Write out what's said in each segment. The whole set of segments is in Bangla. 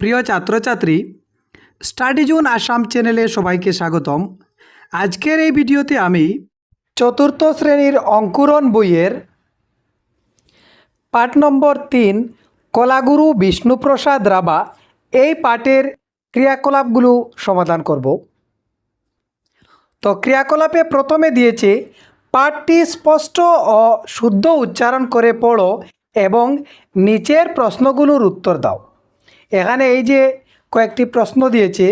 প্রিয় ছাত্রছাত্রী স্টাডি জোন আসাম চ্যানেলে সবাইকে স্বাগতম। আজকের এই ভিডিওতে আমি চতুর্থ শ্রেণির অঙ্কুরণ বইয়ের পাঠ নম্বর তিন, কলাগুরু বিষ্ণুপ্রসাদ রাবা এই পাঠের ক্রিয়াকলাপগুলো সমাধান করব। তো ক্রিয়াকলাপে প্রথমে দিয়েছে, পাঠটি স্পষ্ট ও শুদ্ধ উচ্চারণ করে পড়ো এবং নিচের প্রশ্নগুলোর উত্তর দাও। এখানে এই যে কয়েকটি প্রশ্ন দিয়েছে,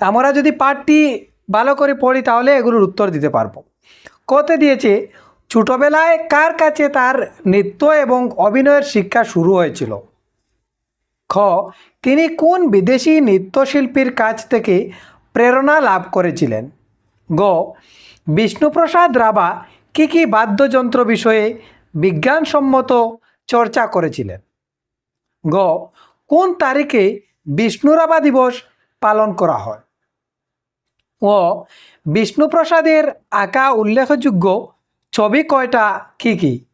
আমরা যদি পাঠটি ভালো করে পড়ি তাহলে এগুলোর উত্তর দিতে পারব। কতে দিয়েছে, ছোটোবেলায় কার কাছে তার নৃত্য এবং অভিনয়ের শিক্ষা শুরু হয়েছিল? খ, তিনি কোন বিদেশি নৃত্যশিল্পীর কাছ থেকে প্রেরণা লাভ করেছিলেন? গ, বিষ্ণুপ্রসাদ রাভা কী কী বাদ্যযন্ত্র বিষয়ে বিজ্ঞানসম্মত চর্চা করেছিলেন? গ কোন তারিখে বিষ্ণুরাভা দিবস পালন করা হয়? ও বিষ্ণুপ্রসাদের আঁকা উল্লেখযোগ্য ছবি কয়টা, কী কী?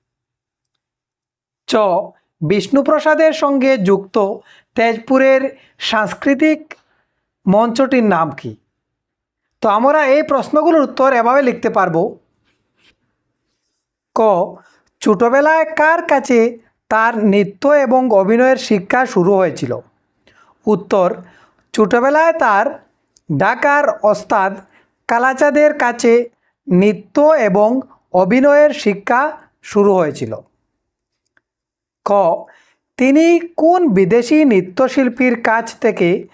চ, বিষ্ণুপ্রসাদের সঙ্গে যুক্ত তেজপুরের সাংস্কৃতিক মঞ্চটির নাম কি? তো আমরা এই প্রশ্নগুলোর উত্তর এভাবে লিখতে পারব। ক, ছোটোবেলায় কার কাছে তার নৃত্য এবং অভিনয়ের শিক্ষা শুরু হয়েছিল। উত্তর, ছোটোবেলায় তার ঢাকার ওস্তাদ কালাচাঁদের কাছে নৃত্য এবং অভিনয়ের শিক্ষা শুরু হয়েছিল। ক, তিনি কোন বিদেশি নৃত্যশিল্পীর কাছ থেকে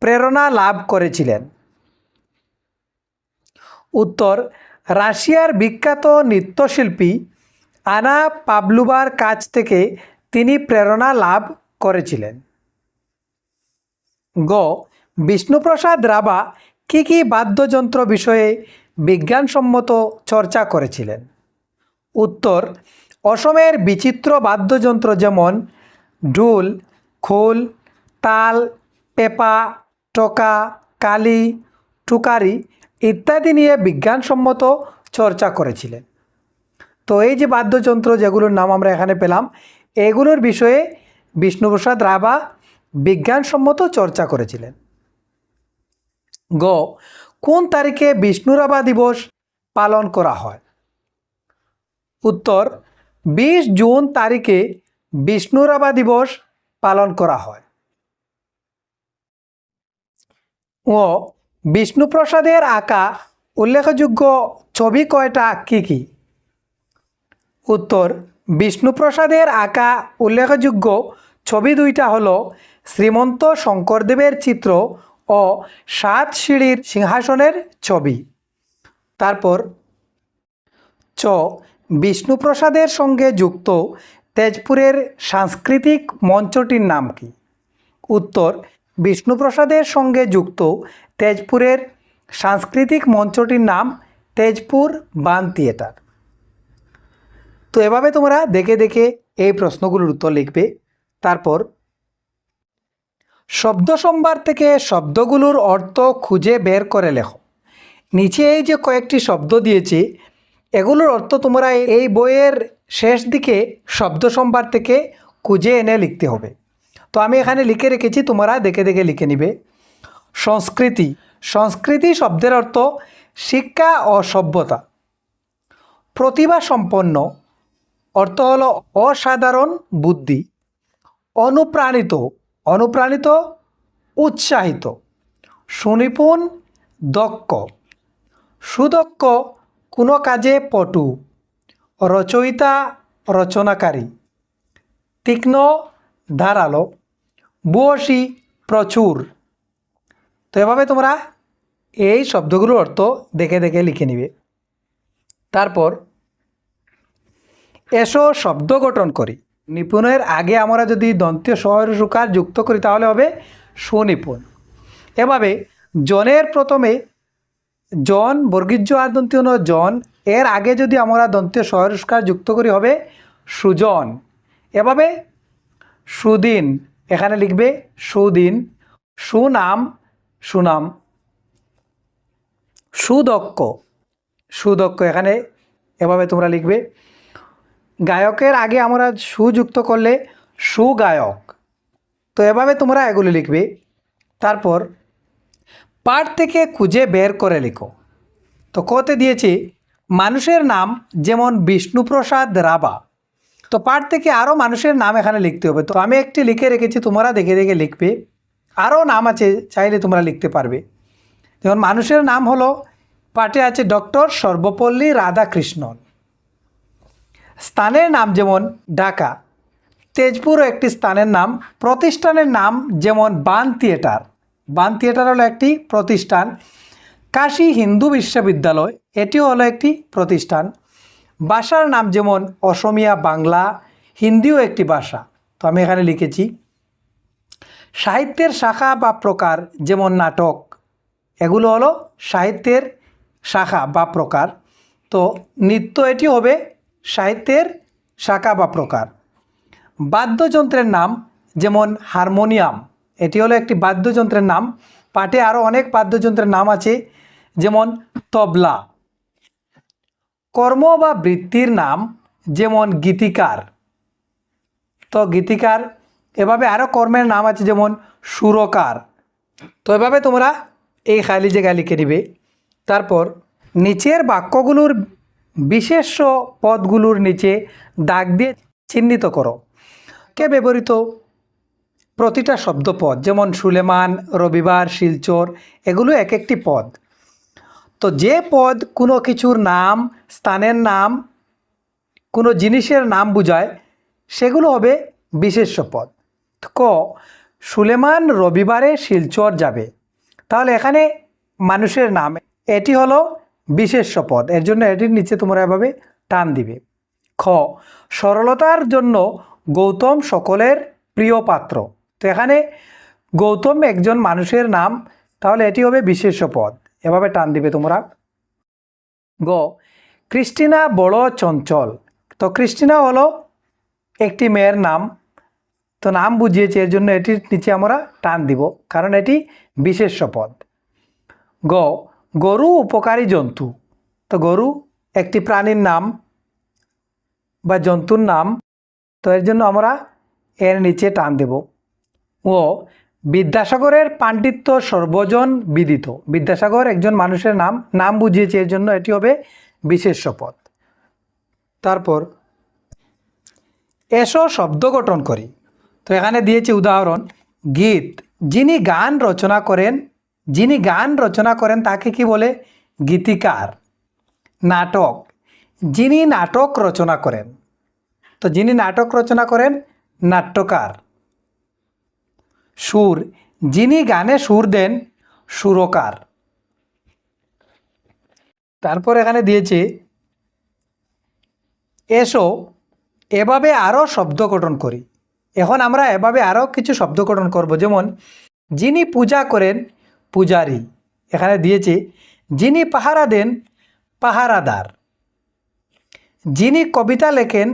প্রেরণা লাভ করেছিলেন? উত্তর, রাশিয়ার বিখ্যাত নৃত্যশিল্পী আনা পাবলুবার কাছ থেকে তিনি প্রেরণা লাভ করেছিলেন। গ, বিষ্ণুপ্রসাদ রাভা কী কী বাদ্যযন্ত্র বিষয়ে বিজ্ঞানসম্মত চর্চা করেছিলেন? উত্তর, অসমের বিচিত্র বাদ্যযন্ত্র যেমন ঢোল, খোল, তাল, পেপা, টকা, কালি, টুকারি ইত্যাদি নিয়ে বিজ্ঞানসম্মত চর্চা করেছিলেন। তো এই যে বাদ্যযন্ত্র যেগুলোর নাম আমরা এখানে পেলাম, এগুলোর বিষয়ে বিষ্ণুপ্রসাদ রাভা বিজ্ঞানসম্মত চর্চা করেছিলেন। গ, কোন তারিখে বিষ্ণুরাভা দিবস পালন করা হয়? উত্তর, বিশ জুন তারিখে বিষ্ণুরাভা দিবস পালন করা হয়। ও, বিষ্ণুপ্রসাদের আঁকা উল্লেখযোগ্য ছবি কয়টা, কী কী? উত্তর, বিষ্ণুপ্রসাদের আঁকা উল্লেখযোগ্য ছবি দুইটা হল শ্রীমন্ত শঙ্করদেবের চিত্র ও সাত সিঁড়ির সিংহাসনের ছবি। তারপর, চ, বিষ্ণুপ্রসাদের সঙ্গে যুক্ত তেজপুরের সাংস্কৃতিক মঞ্চটির নাম কি? উত্তর, বিষ্ণুপ্রসাদের সঙ্গে যুক্ত তেজপুরের সাংস্কৃতিক মঞ্চটির নাম তেজপুর বান থিয়েটার। তো এভাবে তোমরা দেখে দেখে এই প্রশ্নগুলোর উত্তর লিখবে। তারপর, শব্দ সম্ভার থেকে শব্দগুলোর অর্থ খুঁজে বের করে লেখো। নিচে এই যে কয়েকটি শব্দ দিয়েছে, এগুলোর অর্থ তোমরা এই বইয়ের শেষ দিকে শব্দ সম্ভার থেকে খুঁজে এনে লিখতে হবে। তো আমি এখানে লিখে রেখেছি, তোমরা দেখে দেখে লিখে নিবে। সংস্কৃতি সংস্কৃতি শব্দের অর্থ শিক্ষা ও সভ্যতা। প্রতিভা সম্পন্ন অর্থ হলো অসাধারণ বুদ্ধি, অনুপ্রাণিত অনুপ্রাণিত, উৎসাহিত, সুনিপুণ, দক্ষ, সুদক্ষ, কোনো কাজে পটু, রচয়িতা, রচনাকারী, তীক্ষ্ণ, ধারালো, বুয়সী, প্রচুর। তো এভাবে তোমরা এই শব্দগুলোর অর্থ দেখে দেখে লিখে নিবে। তারপর এসো শব্দ গঠন করি। নিপুণের আগে আমরা যদি দন্তীয় সহরসুকার যুক্ত করি, তাহলে হবে সুনিপুণ। এভাবে জনের প্রথমে জন বর্গীর্য আর দন্তীয় জন। এর আগে যদি আমরা দন্তীয় সহরস্কার যুক্ত করি, হবে সুজন। এভাবে সুদিন, এখানে লিখবে সুদিন। সুনাম সুনাম। সুদক্ষ সুদক্ষ, এখানে এভাবে তোমরা লিখবে গায়কের আগে আমরা সুযুক্ত করলে সুগায়ক। তো এভাবে তোমরা এগুলো লিখবে। তারপর পাঠ থেকে খুঁজে বের করে লিখো। তো কতে দিয়েছি, মানুষের নাম যেমন বিষ্ণুপ্রসাদ রাবা তো পাঠ থেকে আরও মানুষের নাম এখানে লিখতে হবে। তো আমি একটি লিখে রেখেছি, তোমরা দেখে দেখে লিখবে। আরও নাম আছে, চাইলে তোমরা লিখতে পারবে। যেমন, মানুষের নাম হলো, পাঠে আছে ডক্টর সর্বপল্লী রাধাকৃষ্ণন। স্থানের নাম যেমন ঢাকা, তেজপুরও একটি স্থানের নাম, প্রতিষ্ঠানের নাম যেমন বান থিয়েটার। বান থিয়েটার হলো একটি প্রতিষ্ঠান। কাশী হিন্দু বিশ্ববিদ্যালয়, এটিও হলো একটি প্রতিষ্ঠান। ভাষার নাম যেমন অসমিয়া বাংলা, হিন্দিও একটি ভাষা। তো আমি এখানে লিখেছি, সাহিত্যের শাখা বা প্রকার যেমন নাটক, এগুলো হলো সাহিত্যের শাখা বা প্রকার। তো নৃত্য এটি হবে সাহিত্যের শাখা বা প্রকার। বাদ্যযন্ত্রের নাম যেমন হারমোনিয়াম, এটি হলো একটি বাদ্যযন্ত্রের নাম। পাঠে আরও অনেক বাদ্যযন্ত্রের নাম আছে, যেমন তবলা। কর্ম বা বৃত্তির নাম যেমন গীতিকার। তো গীতিকার, এভাবে আরও কর্মের নাম আছে যেমন সুরকার। তো এভাবে তোমরা এই খালি জায়গায় লিখে দিবে। তারপর নিচের বাক্যগুলোর বিশেষ্য পদগুলোর নিচে দাগ দিয়ে চিহ্নিত করো। কে ব্যবহৃত? প্রতিটা শব্দপদ যেমন সুলেমান, রবিবার, শিলচর, এগুলো এক একটি পদ। তো যে পদ কোনো কিছুর নাম, স্থানের নাম, কোনো জিনিসের নাম বোঝায়, সেগুলো হবে বিশেষ্য পদ। ক, সুলেমান রবিবারে শিলচর যাবে। তাহলে এখানে মানুষের নাম, এটি হলো বিশেষ্য পদ এর জন্য এটির নিচে তোমরা এভাবে টান দিবে। খ, সরলতার জন্য গৌতম সকলের প্রিয় পাত্র। তো এখানে গৌতম একজন মানুষের নাম, তাহলে এটি হবে বিশেষ্য পদ এভাবে টান দিবে তোমরা। গ, ক্রিস্টিনা বড় চঞ্চল। তো ক্রিস্টিনা হলো একটি মেয়ের নাম। তো নাম বুঝিয়েছে, এর জন্য এটির নিচে আমরা টান দিব, কারণ এটি বিশেষ্য পদ গ গরু উপকারী জন্তু। তো গরু একটি প্রাণীর নাম বা জন্তুর নাম। তো এর জন্য আমরা এর নিচে টান দেব। ও, বিদ্যাসাগরের পাণ্ডিত্য সর্বজন বিদিত। বিদ্যাসাগর একজন মানুষের নাম নাম বুঝিয়েছে, এর জন্য এটি হবে বিশেষ পদ তারপর, এসো শব্দ গঠন করি। তো এখানে দিয়েছে উদাহরণ, গীত। যিনি গান রচনা করেন যিনি গান রচনা করেন তাকে কি বলে? গীতিকার, নাটক। যিনি নাটক রচনা করেন, তো যিনি নাটক রচনা করেন, নাট্যকার। সুর, যিনি গানে সুর দেন, সুরকার। তারপর এখানে দিয়েছে, এসো, এভাবে আরও শব্দ গঠন করি। এখন আমরা এভাবে আরও কিছু শব্দ গঠন করব। যেমন, যিনি পূজা করেন পূজারী। এখানে দিয়েছে, যিনি পাহারা দেন, পাহারাদার। যিনি কবিতা লেখেন,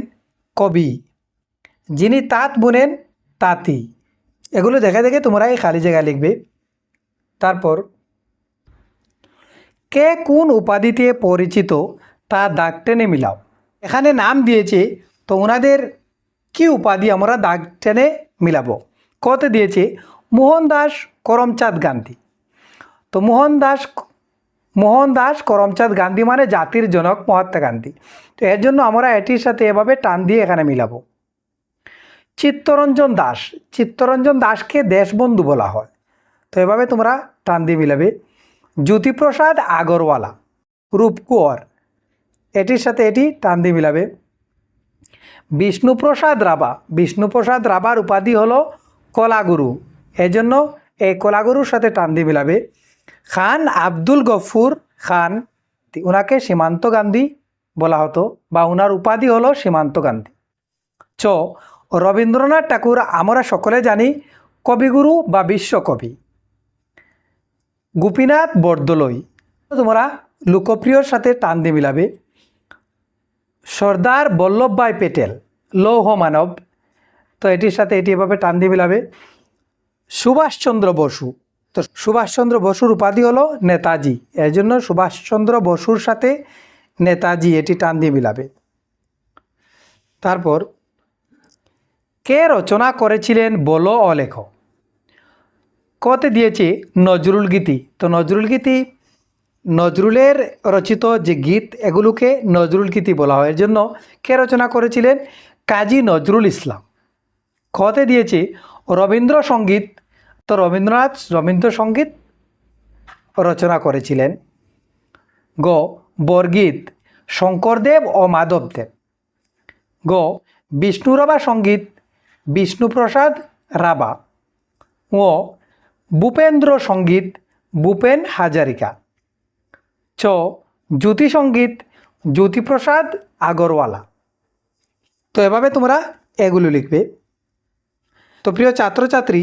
কবি। যিনি তাঁত বুনেন, তাঁতি। এগুলো দেখে দেখে তোমরা এই খালি জায়গা লিখবে। তারপর, কে কোন উপাধিতে পরিচিত তা দাগ টেনে মিলাও। এখানে নাম দিয়েছে তো ওনাদের কি উপাধি আমরা দাগ টেনে মিলাবো? কতে দিয়েছে, মোহনদাস করমচাঁদ গান্ধী। তো মোহনদাস মোহনদাস করমচাঁদ গান্ধী মানে জাতির জনক মহাত্মা গান্ধী। তো এর জন্য আমরা এটির সাথে এভাবে টান দিয়ে এখানে মিলাবো। চিত্তরঞ্জন দাস, চিত্তরঞ্জন দাসকে দেশবন্ধু বলা হয়। তো এভাবে তোমরা টান দিয়ে মিলাবে। জ্যোতিপ্রসাদ আগরওয়ালা রূপকুয়ার এটির সাথে এটি টান দিয়ে মিলাবে। বিষ্ণুপ্রসাদ রাবা বিষ্ণুপ্রসাদ রাবার উপাধি হলো কলাগুরু। এজন্য এই কলাগুরুর সাথে টান দিয়ে মিলাবে। খান আব্দুল গফুর খান ওনাকে সীমান্ত গান্ধী বলা হতো বা ওনার উপাধি হলো সীমান্ত গান্ধী। চ, রবীন্দ্রনাথ ঠাকুর আমরা সকলে জানি কবিগুরু বা বিশ্বকবি। গোপীনাথ বরদলৈ তোমরা লোকপ্রিয়র সাথে টান দিয়ে মিলাবে। সর্দার বল্লভভাই পেটেল, লৌহ মানব। তো এটির সাথে এটি এভাবে টান দিয়ে মিলাবে। সুভাষচন্দ্র বসু তো সুভাষচন্দ্র বসুর উপাধি হলো নেতাজি। এর জন্য সুভাষচন্দ্র বসুর সাথে নেতাজি এটি টান দিয়ে মিলাবে। তারপর, কে রচনা করেছিলেন বলো অলেখ। লেখো কতে দিয়েছে নজরুল গীতি। তো নজরুল গীতি, নজরুলের রচিত যে গীত, এগুলোকে নজরুল গীতি বলা হয়। এর জন্য কে রচনা করেছিলেন? কাজী নজরুল ইসলাম। খতে দিয়েছে রবীন্দ্রসঙ্গীত তো রবীন্দ্রনাথ রবীন্দ্রসঙ্গীত রচনা করেছিলেন। গ, বরগীত শঙ্করদেব ও মাধবদেব। গ বিষ্ণুরাভা সংগীত বিষ্ণুপ্রসাদ রাভা। ও ভূপেন্দ্র সংগীত ভূপেন হাজারিকা। চ, জ্যোতি সংগীত জ্যোতিপ্রসাদ আগরওয়ালা। তো এভাবে তোমরা এগুলো লিখবে। তো প্রিয় ছাত্রছাত্রী